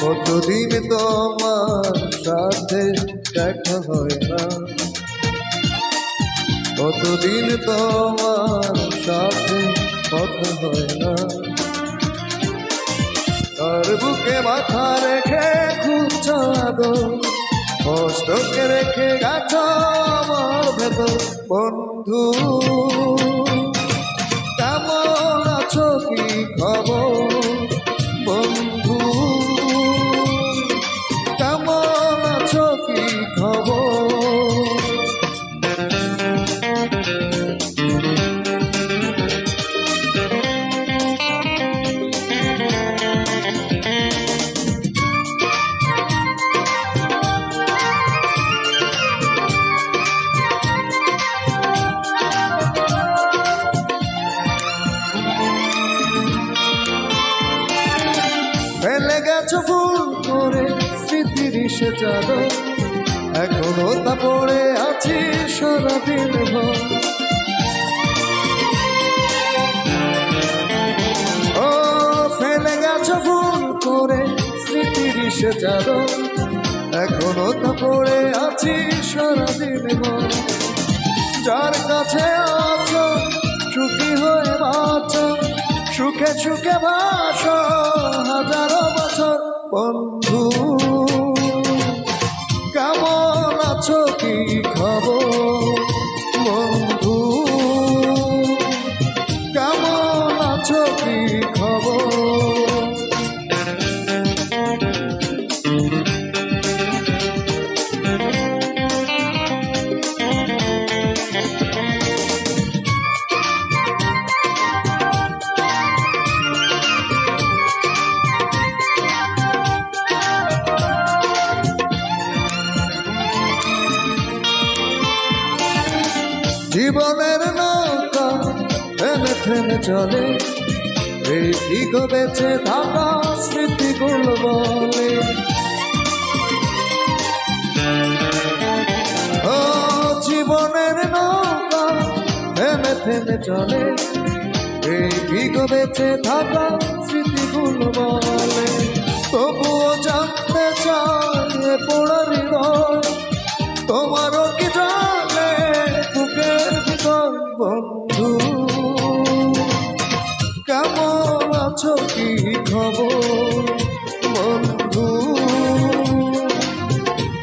কতদিন তোমার সাথে দেখা হয় না? কতদিন তোমার সাথে কথা হয় না। তার বুকে মাথা রেখে খুব চাঁদ কষ্টকে রেখে গাছ আমার ভেতর। বন্ধু সে চাদর এখনও তা পড়ে আছি সারাদিন ভর। ও, ফেলে গেছো ফুল করে স্মৃতির সে চাদর এখনও তা পড়ে আছি সারাদিন ভর। যার কাছে আছো, সুখী হয়ে বাঁচো। সুখে সুখে ভাসো হাজারো বছর। বন্ধু জীবনের নৌকা থেমে থেমে চলে। এই দিগ বেঁচে থাকা স্মৃতিগুলো বলে। ও জীবনের নৌকা থেমে থেমে চলে। এই দিগ বেঁচে থাকা স্মৃতিগুলো বলে। তবুও জানতে চায় পোড়া কেমন আছো কি খবর, বন্ধু?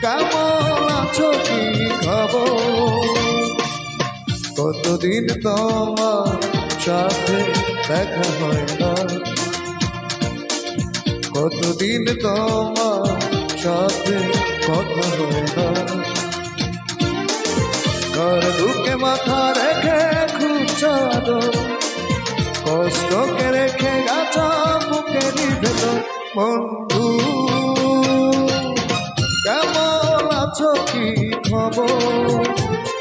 কেমন আছো কি খবর? কতদিন তোমার সাথে দেখা হয় না কতদিন তোমার সাথে কথা হয় না বন্ধু, কেমন আছো কি খবর?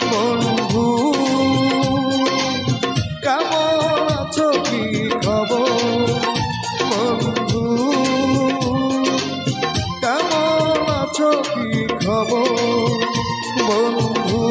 বন্ধু, কেমন আছো কি খবর? বন্ধু, কেমন আছো কি খবর? বন্ধু